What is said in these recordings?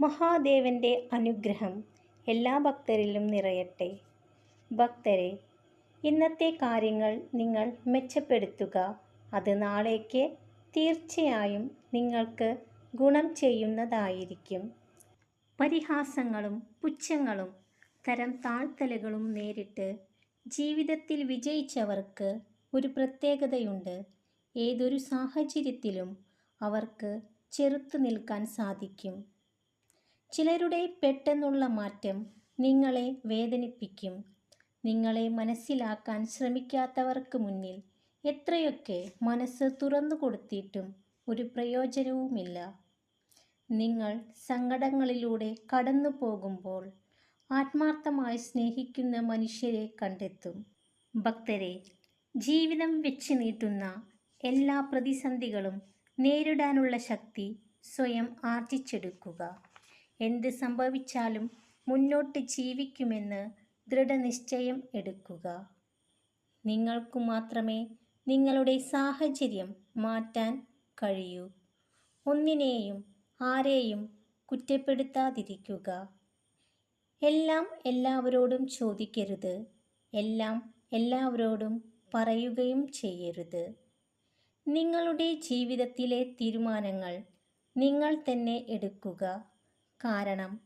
മഹാദേവന്റെ അനുഗ്രഹം എല്ലാ ഭക്തരിലും നിറയട്ടെ. ഭക്തരെ ഇന്നത്തെ കാര്യങ്ങൾ നിങ്ങൾ മെച്ചപ്പെടുത്തുക. അത് നാളേക്ക് തീർച്ചയായും നിങ്ങൾക്ക് ഗുണം ചെയ്യുന്നതായിരിക്കും. പരിഹാസങ്ങളും പുച്ഛങ്ങളും തരം താഴ്ത്തലുകളും നേരിട്ട് ജീവിതത്തിൽ വിജയിച്ചവർക്ക് ഒരു പ്രത്യേകതയുണ്ട്. ഏതൊരു സാഹചര്യത്തിലും അവർക്ക് ചെറുത്തു നിൽക്കാൻ സാധിക്കും. ചിലരുടെ പെട്ടെന്നുള്ള മാറ്റം നിങ്ങളെ വേദനിപ്പിക്കും. നിങ്ങളെ മനസ്സിലാക്കാൻ ശ്രമിക്കാത്തവർക്ക് മുന്നിൽ എത്രയൊക്കെ മനസ്സ് തുറന്നു കൊടുത്തിട്ടും ഒരു പ്രയോജനവുമില്ല. നിങ്ങൾ സങ്കടങ്ങളിലൂടെ കടന്നു പോകുമ്പോൾ ആത്മാർത്ഥമായി സ്നേഹിക്കുന്ന മനുഷ്യരെ കണ്ടെത്തും. ഭക്തരെ ജീവിതം വെച്ച് നീട്ടുന്ന എല്ലാ പ്രതിസന്ധികളും നേരിടാനുള്ള ശക്തി സ്വയം ആർജിച്ചെടുക്കുക എന്ത് സംഭവിച്ചാലും മുന്നോട്ട് ജീവിക്കുമെന്ന് ദൃഢനിശ്ചയം എടുക്കുക. നിങ്ങൾക്കു മാത്രമേ നിങ്ങളുടെ സാഹചര്യം മാറ്റാൻ കഴിയൂ. ഒന്നിനെയും ആരെയും കുറ്റപ്പെടുത്താതിരിക്കുക. എല്ലാം എല്ലാവരോടും ചോദിക്കരുത്. എല്ലാം എല്ലാവരോടും പറയുകയും ചെയ്യരുത്. നിങ്ങളുടെ ജീവിതത്തിലെ തീരുമാനങ്ങൾ നിങ്ങൾ തന്നെ എടുക്കുക. കാരണം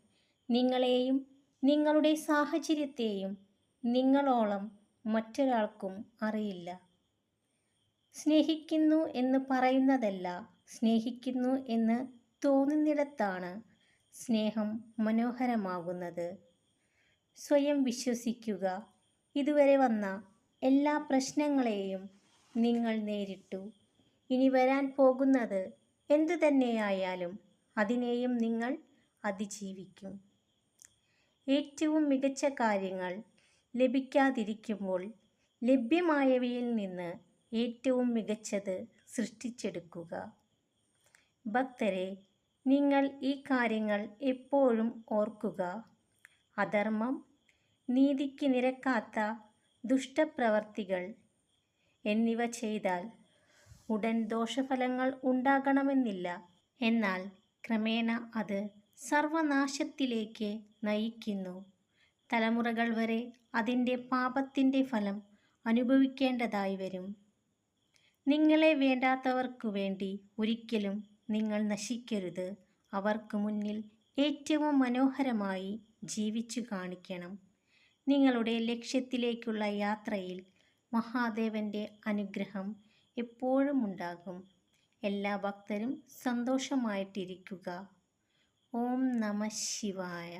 നിങ്ങളെയും നിങ്ങളുടെ സാഹചര്യത്തെയും നിങ്ങളോളം മറ്റൊരാൾക്കും അറിയില്ല. സ്നേഹിക്കുന്നു എന്ന് പറയുന്നതല്ല സ്നേഹിക്കുന്നു എന്ന് തോന്നുന്നിടത്താണ് സ്നേഹം മനോഹരമാകുന്നത്. സ്വയം വിശ്വസിക്കുക. ഇതുവരെ വന്ന എല്ലാ പ്രശ്നങ്ങളെയും നിങ്ങൾ നേരിട്ടു. ഇനി വരാൻ പോകുന്നത് എന്തു തന്നെയായാലും അതിനെയും നിങ്ങൾ അതിജീവിക്കും. ഏറ്റവും മികച്ച കാര്യങ്ങൾ ലഭിക്കാതിരിക്കുമ്പോൾ ലഭ്യമായവയിൽ നിന്ന് ഏറ്റവും മികച്ചത് സൃഷ്ടിച്ചെടുക്കുക. ഭക്തരെ നിങ്ങൾ ഈ കാര്യങ്ങൾ എപ്പോഴും ഓർക്കുക. അധർമ്മം നീതിക്ക് നിരക്കാത്ത ദുഷ്ടപ്രവർത്തികൾ എന്നിവ ചെയ്താൽ ഉടൻ ദോഷഫലങ്ങൾ ഉണ്ടാകണമെന്നില്ല. എന്നാൽ ക്രമേണ അത് സർവനാശത്തിലേക്ക് നയിക്കുന്നു. തലമുറകൾ വരെ അതിന്റെ പാപത്തിന്റെ ഫലം അനുഭവിക്കേണ്ടതായി വരും. നിങ്ങളെ വേണ്ടാത്തവർക്കു വേണ്ടി ഒരിക്കലും നിങ്ങൾ നശിക്കരുത്. അവർക്ക് മുന്നിൽ ഏറ്റവും മനോഹരമായി ജീവിച്ചു കാണിക്കണം. നിങ്ങളുടെ ലക്ഷ്യത്തിലേക്കുള്ള യാത്രയിൽ മഹാദേവന്റെ അനുഗ്രഹം എപ്പോഴും ഉണ്ടാകും. എല്ലാ ഭക്തരും സന്തോഷമായിട്ടിരിക്കുക. ഓം നമ ശിവായ.